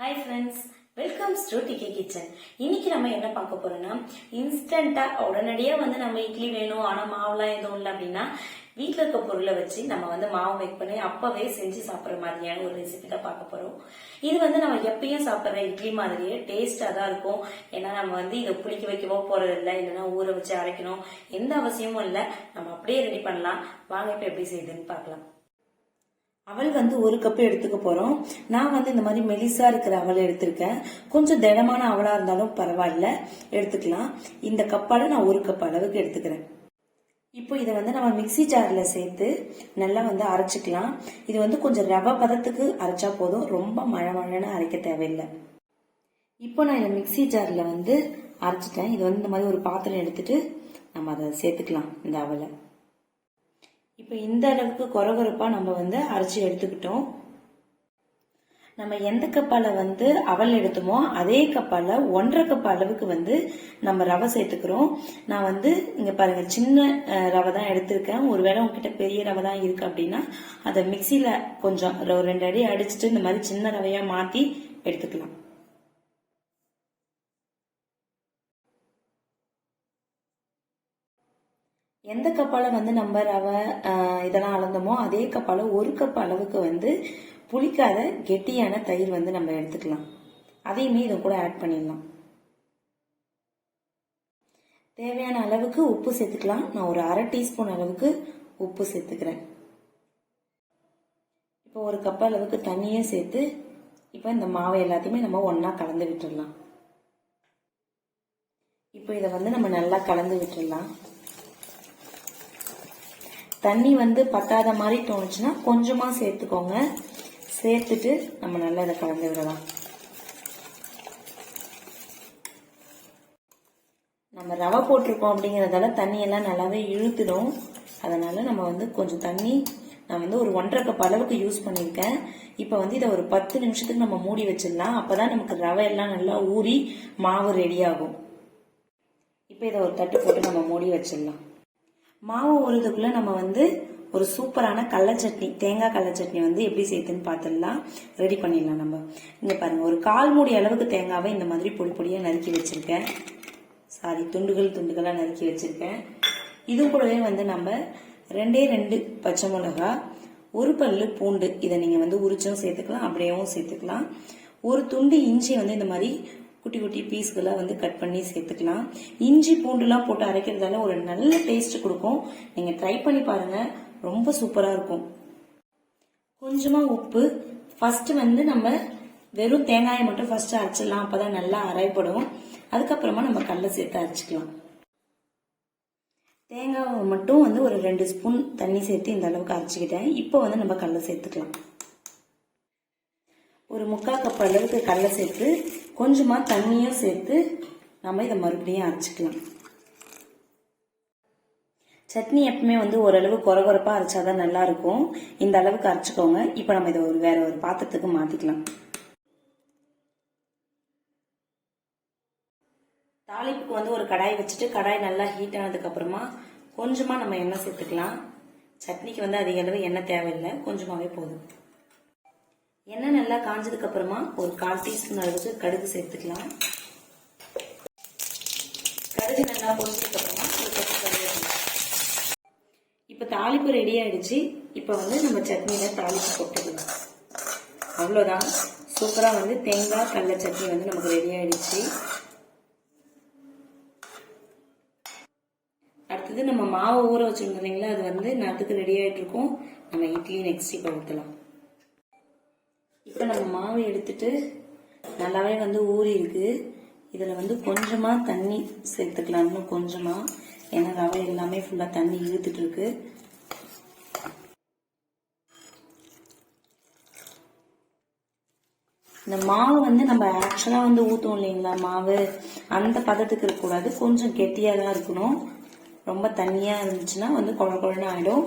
Hi friends welcomes to D K kitchen இன்னைக்கு நம்ம என்ன பார்க்க போறோம்னா இன்ஸ்டண்டா உடனடியாக வந்து நம்ம இட்லி வேணும் ஆனால் மாவுலாம் எதுவும் இல்லை அப்படின்னா வீட்டில் இருக்க பொருளை வச்சு நம்ம வந்து மாவு மேக் பண்ணி அப்பவே செஞ்சு சாப்பிட்ற மாதிரியான ஒரு ரெசிபி தான் பார்க்க போறோம். இது வந்து நம்ம எப்பயும் சாப்பிட்ற இட்லி மாதிரியே டேஸ்டாக தான் இருக்கும். ஏன்னா நம்ம வந்து இதை புளிக்க வைக்கவோ போறது இல்லை இல்லைன்னா ஊற வச்சு அரைக்கணும் எந்த அவசியமும் இல்லை. நம்ம அப்படியே ரெடி பண்ணலாம். வாங்க இப்போ எப்படி செய்யுதுன்னு பார்க்கலாம். அவல் வந்து ஒரு கப்பு எடுத்துக்க போறோம். நான் வந்து இந்த மாதிரி மெலிசா இருக்கிற அவல் எடுத்திருக்கேன். கொஞ்சம் திடமான அவலா இருந்தாலும் பரவாயில்ல. எடுத்துக்கலாம். இந்த கப்பால நான் ஒரு கப் அளவுக்கு எடுத்துக்கிறேன். இப்போ இதை வந்து நம்ம மிக்ஸி ஜாரில் சேர்த்து நல்லா வந்து அரைச்சிக்கலாம். இது வந்து கொஞ்சம் ரவை பதத்துக்கு அரைச்சா போதும். ரொம்ப மழை மழைன்னு அரைக்க தேவையில்லை. இப்போ நான் இதை மிக்ஸி ஜாரில் வந்து அரைச்சிட்டேன். இது வந்து இந்த மாதிரி ஒரு பாத்திரம் எடுத்துட்டு நம்ம அதை சேர்த்துக்கலாம் இந்த அவலை இப்போ இந்த அளவுக்கு குறகுறப்பாக நம்ம வந்து அரைச்சி எடுத்துக்கிட்டோம். நம்ம எந்த கப்பால வந்து அவல் எடுத்தோமோ அதே கப்பால ஒன்றரை கப் அளவுக்கு வந்து நம்ம ரவை சேர்த்துக்கிறோம். நான் வந்து இங்க பாருங்க சின்ன ரவை தான் எடுத்திருக்கேன். ஒருவேளை உங்ககிட்ட பெரிய ரவை தான் இருக்கு அப்படின்னா அதை மிக்சியில கொஞ்சம் ஒரு ரெண்டு அடி அடிச்சுட்டு இந்த மாதிரி சின்ன ரவையா மாத்தி எடுத்துக்கலாம். எந்த கப்பால் வந்து நம்ம ரவை இதெல்லாம் அளந்தோமோ அதே கப்பால ஒரு கப் அளவுக்கு வந்து புளிக்காத கெட்டியான தயிர் வந்து நம்ம எடுத்துக்கலாம். அதையுமே இது கூட ஆட் பண்ணிடலாம். தேவையான அளவுக்கு உப்பு சேர்த்துக்கலாம். நான் ஒரு அரை டீஸ்பூன் அளவுக்கு உப்பு சேர்த்துக்கிறேன். இப்போ ஒரு கப் அளவுக்கு தண்ணியே சேர்த்து இப்போ இந்த மாவை எல்லாத்தையுமே நம்ம ஒன்றா கலந்து விட்டுடலாம். இப்போ இதை வந்து நம்ம நல்லா கலந்து விட்டுடலாம். தண்ணி வந்து பத்தாத மாதிரி தோணுச்சுன்னா கொஞ்சமாக சேர்த்துக்கோங்க. சேர்த்துட்டு நம்ம நல்லா இதை கலந்து விடலாம் நம்ம ரவை போட்டிருக்கோம் அப்படிங்கிறதால தண்ணியெல்லாம் நல்லாவே இழுத்துடும். அதனால் நம்ம வந்து கொஞ்சம் தண்ணி நான் வந்து ஒரு ஒன்றரை கப் அளவுக்கு யூஸ் பண்ணியிருக்கேன். இப்போ வந்து இதை ஒரு பத்து நிமிஷத்துக்கு நம்ம மூடி வச்சிடலாம். அப்போ தான் நமக்கு ரவை எல்லாம் நல்லா ஊறி மாவு ரெடி ஆகும். இப்போ இதை ஒரு தட்டு போட்டு நம்ம மூடி வச்சிடலாம். மாவு ஊறுறதுக்குள்ள நம்ம வந்து ஒரு சூப்பரான கடல சட்னி தேங்காய் கடல சட்னி வந்து எப்படி செய்யுதுன்னு பார்த்துடலாம் ரெடி பண்ணிடலாம் நம்ம. இங்க பாருங்க ஒரு கால் மூடி அளவுக்கு தேங்காவை இந்த மாதிரி பொடி பொடியா நறுக்கி வச்சிருக்கேன். சாரி துண்டுகள் துண்டுகளா நறுக்கி வச்சிருக்கேன். இது கூடவே வந்து நம்ம ரெண்டே ரெண்டு பச்சை மிளகா ஒரு பல்லு பூண்டு இதை நீங்க வந்து உரிச்சும் சேர்த்துக்கலாம் அப்படியேவும் சேர்த்துக்கலாம். ஒரு துண்டு இஞ்சி வந்து இந்த மாதிரி குட்டி குட்டி பீஸ்களா வந்து கட் பண்ணி சேர்த்துக்கலாம். இஞ்சி பூண்டுலாம் போட்டு அரைக்கிறதால ஒரு நல்ல டேஸ்ட் கொடுக்கும். நீங்கள் ட்ரை பண்ணி பாருங்கள் ரொம்ப சூப்பராக இருக்கும். கொஞ்சமாக உப்பு. ஃபஸ்ட்டு வந்து நம்ம வெறும் தேங்காயை மட்டும் ஃபஸ்ட்டு அரைச்சிடலாம். அப்போ தான் நல்லா அரைப்படும். அதுக்கப்புறமா நம்ம கடலை சேர்த்து அரைச்சிக்கலாம். தேங்காவை மட்டும் வந்து ஒரு ரெண்டு ஸ்பூன் தண்ணி சேர்த்து இந்த அளவுக்கு அரைச்சிக்கிட்டேன். இப்போ வந்து நம்ம கடல சேர்த்துக்கலாம். ஒரு முக்கால் கப் அளவுக்கு கடலை சேர்த்து கொஞ்சமாக தண்ணியும் சேர்த்து நம்ம இதை மறுபடியும் அரைச்சிக்கலாம். சட்னி எப்பவுமே வந்து ஓரளவு கொரகொரப்பா அரைச்சா தான் நல்லாயிருக்கும். இந்த அளவுக்கு அரைச்சிக்கோங்க. இப்போ நம்ம இதை ஒரு வேற ஒரு பாத்திரத்துக்கு மாற்றிக்கலாம் தாளிப்புக்கு வந்து ஒரு கடாய் வச்சுட்டு கடாய் நல்லா ஹீட் ஆனதுக்கப்புறமா கொஞ்சமாக நம்ம எண்ணெய் சேர்த்துக்கலாம். சட்னிக்கு வந்து அதிக அளவு எண்ணெய் தேவையில்லை. கொஞ்சமாகவே போதும். எண்ணெய் நல்லா காஞ்சதுக்கு அப்புறமா ஒரு கால் டீஸ்பூன் அளவுக்கு கடுகு சேர்த்துக்கலாம். கடுகு நல்லா பொரிஞ்சதுக்கு அப்புறமா ஒரு கொத்து கருவேப்பிலை. இப்ப தாளிப்பு ரெடி ஆயிடுச்சு. இப்ப வந்து நம்ம சட்னியில தாளிப்பு போட்டுக்கலாம். அவ்வளவுதான். சூப்பரா வந்து தேங்காய் கடல சட்னி வந்து நமக்கு ரெடி ஆயிடுச்சு. அடுத்தது நம்ம மாவு ஊற வச்சிருந்தோம் இல்லைங்களா? அது வந்து நேரத்துக்கு ரெடி ஆயிட்டு இருக்கும். நம்ம இட்லி நெக்ஸ்ட் இப்போ ஊற்றலாம் இப்போ நம்ம மாவு எடுத்துட்டு நல்லாவே வந்து ஊறி இருக்கு இதில் வந்து கொஞ்சமாக தண்ணி சேர்த்துக்கலாம் இன்னும் கொஞ்சமாக ஏன்னா ரவை எல்லாமே ஃபுல்லாக தண்ணி இழுத்துட்டு இருக்கு. இந்த மாவு வந்து நம்ம ஆக்சுவலாக வந்து ஊத்துவோம் இல்லைங்களா மாவு? அந்த பதத்துக்கு இருக்கக்கூடாது. கொஞ்சம் கெட்டியாக தான் இருக்கணும். ரொம்ப தண்ணியாக இருந்துச்சுன்னா வந்து குழ குழன்னு ஆகிடும்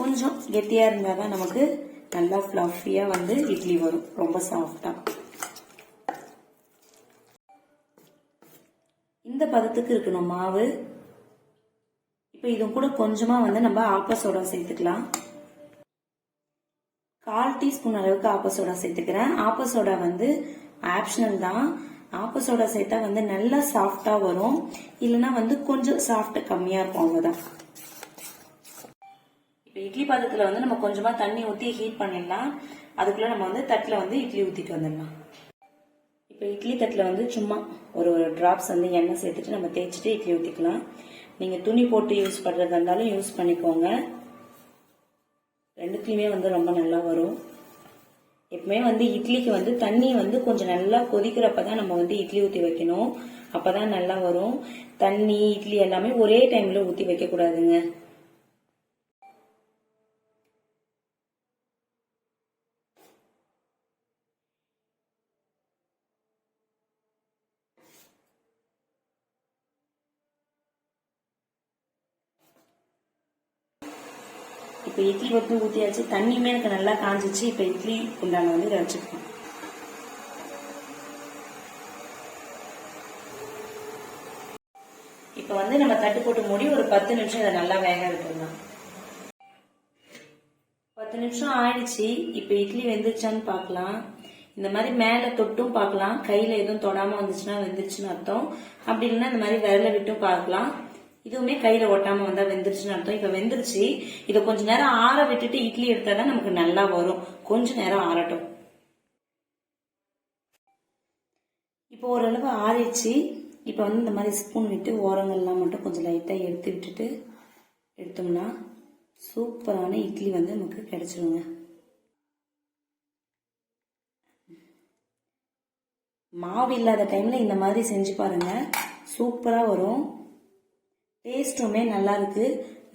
கொஞ்சம் கெட்டியாக இருந்தால் தான் நமக்கு நல்லா ஃப்ளஃபியாக வந்து இட்லி வரும். ரொம்ப சாஃப்டாக இந்த பதத்துக்கு இருக்கணும் மாவு. இப்போ இது கூட கொஞ்சமா வந்து நம்ம ஆப்ப சோடா சேர்த்துக்கலாம். கால் டீஸ்பூன் அளவுக்கு ஆப்ப சோடா சேர்த்துக்கிறேன். ஆப்ப சோடா வந்து ஆப்ஷனல் தான். ஆப்ப சோடா சேர்த்தா வந்து நல்லா சாஃப்டாக வரும். இல்லைன்னா வந்து கொஞ்சம் சாஃப்ட் கம்மியா இருக்கும் அவங்க தான் இட்லி பாத்திரத்தில் வந்து நம்ம கொஞ்சமாக தண்ணி ஊற்றி ஹீட் பண்ணிடலாம். அதுக்குள்ளே நம்ம வந்து தட்டில் வந்து இட்லி ஊற்றிட்டு வந்துடலாம். இப்போ இட்லி தட்டில் வந்து சும்மா ஒரு ஒரு ட்ராப்ஸ் வந்து எண்ணெய் சேர்த்துட்டு நம்ம தேய்ச்சிட்டு இட்லி ஊற்றிக்கலாம் நீங்கள் துணி போட்டு யூஸ் பண்ணுறதா இருந்தாலும் யூஸ் பண்ணிக்கோங்க. ரெண்டுத்துலையுமே வந்து ரொம்ப நல்லா வரும். எப்பவுமே வந்து இட்லிக்கு வந்து தண்ணி வந்து கொஞ்சம் நல்லா கொதிக்கிறப்ப தான் நம்ம வந்து இட்லி ஊற்றி வைக்கணும். அப்போ தான் நல்லா வரும். தண்ணி இட்லி எல்லாமே ஒரே டைமில் ஊற்றி வைக்கக்கூடாதுங்க. இப்போ இட்லி வந்து ஊற்றியாச்சு தண்ணியுமே எனக்கு நல்லா காஞ்சிச்சு. இப்போ இட்லி குண்டான வந்து இதை வச்சுக்கலாம். இப்போ வந்து நம்ம தட்டு போட்டு மூடி ஒரு பத்து நிமிஷம் இதை நல்லா வேக விட்டுருந்தோம் பத்து நிமிஷம் ஆயிடுச்சு. இப்போ இட்லி வெந்துருச்சான்னு பார்க்கலாம். இந்த மாதிரி மேலே தொட்டும் பார்க்கலாம். கையில் எதுவும் தொடாமல் வந்துச்சுன்னா வெந்துருச்சுன்னு அர்த்தம். அப்படி இல்லைன்னா இந்த மாதிரி விரல விட்டும் பார்க்கலாம். இதுவுமே கையில ஒட்டாம வந்தா வெந்துருச்சுன்னு அர்த்தம். இப்ப வெந்துருச்சு இதை கொஞ்ச நேரம் ஆற விட்டுட்டு இட்லி எடுத்தாதான் நமக்கு நல்லா வரும். கொஞ்ச நேரம் ஆறட்டும். இப்போ ஓரளவு ஆறிச்சு இப்போ வந்து இந்த மாதிரி ஸ்பூன் விட்டு ஓரங்கள்லாம் மட்டும் கொஞ்சம் லைட்டாக எடுத்து விட்டுட்டு எடுத்தோம்னா சூப்பரான இட்லி வந்து நமக்கு கிடைச்சிருங்க. மாவு இல்லாத டைம்ல இந்த மாதிரி செஞ்சு பாருங்க. சூப்பரா வரும். டேஸ்ட்டுமே நல்லா இருக்கு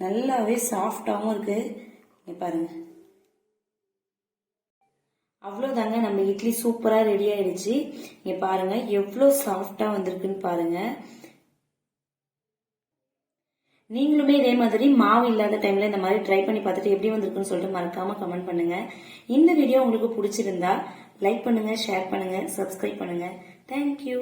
நல்லாவே சாஃப்டாகவும் இருக்கு. பாருங்கள் பாருங்க. அவ்வளோதாங்க நம்ம இட்லி சூப்பராக ரெடி ஆயிடுச்சு. நீங்கள் பாருங்க எவ்வளோ சாஃப்டாக வந்திருக்குன்னு பாருங்க. நீங்களுமே இதே மாதிரி மாவு இல்லாத டைமில் இந்த மாதிரி ட்ரை பண்ணி பார்த்துட்டு எப்படி வந்திருக்குன்னு சொல்லிட்டு மறக்காமல் கமெண்ட் பண்ணுங்க. இந்த வீடியோ உங்களுக்கு பிடிச்சிருந்தா லைக் பண்ணுங்க ஷேர் பண்ணுங்க சப்ஸ்கிரைப் பண்ணுங்க. தேங்க்யூ